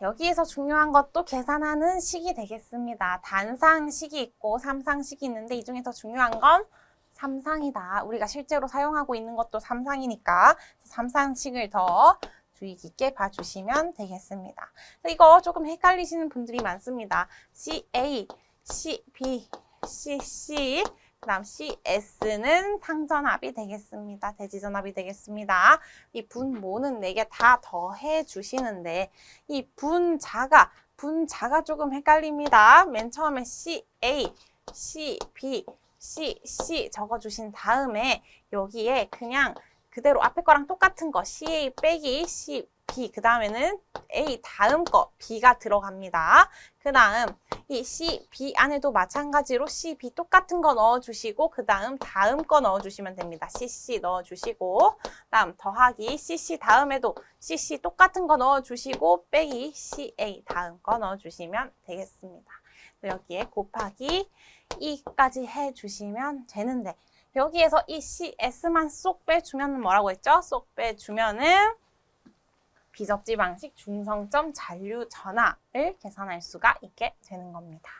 여기에서 중요한 것도 계산하는 식이 되겠습니다. 단상식이 있고 삼상식이 있는데 이 중에서 중요한 건 삼상이다. 우리가 실제로 사용하고 있는 것도 삼상이니까 삼상식을 더 주의 깊게 봐주시면 되겠습니다. 이거 조금 헷갈리시는 분들이 많습니다. CA, CB, CC, 그 다음 CS는 상전합이 되겠습니다. 대지전합이 되겠습니다. 이 분모는 4개 다 더해 주시는데 이 분자가 분자가 조금 헷갈립니다. 맨 처음에 CA, CB, CC 적어 주신 다음에 여기에 그냥 그대로 앞에 거랑 똑같은 거 CA 빼기 그 다음에는 A 다음 거 B가 들어갑니다. 그 다음 이 CB 안에도 마찬가지로 CB 똑같은 거 넣어주시고 그 다음 다음 거 넣어주시면 됩니다. CC 넣어주시고 다음 더하기 CC 다음에도 CC 똑같은 거 넣어주시고 빼기 CA 다음 거 넣어주시면 되겠습니다. 여기에 곱하기 2까지 해주시면 되는데 여기에서 이 CS만 쏙 빼주면 뭐라고 했죠? 쏙 빼주면은 비접지 방식 중성점 잔류 전압을 계산할 수가 있게 되는 겁니다.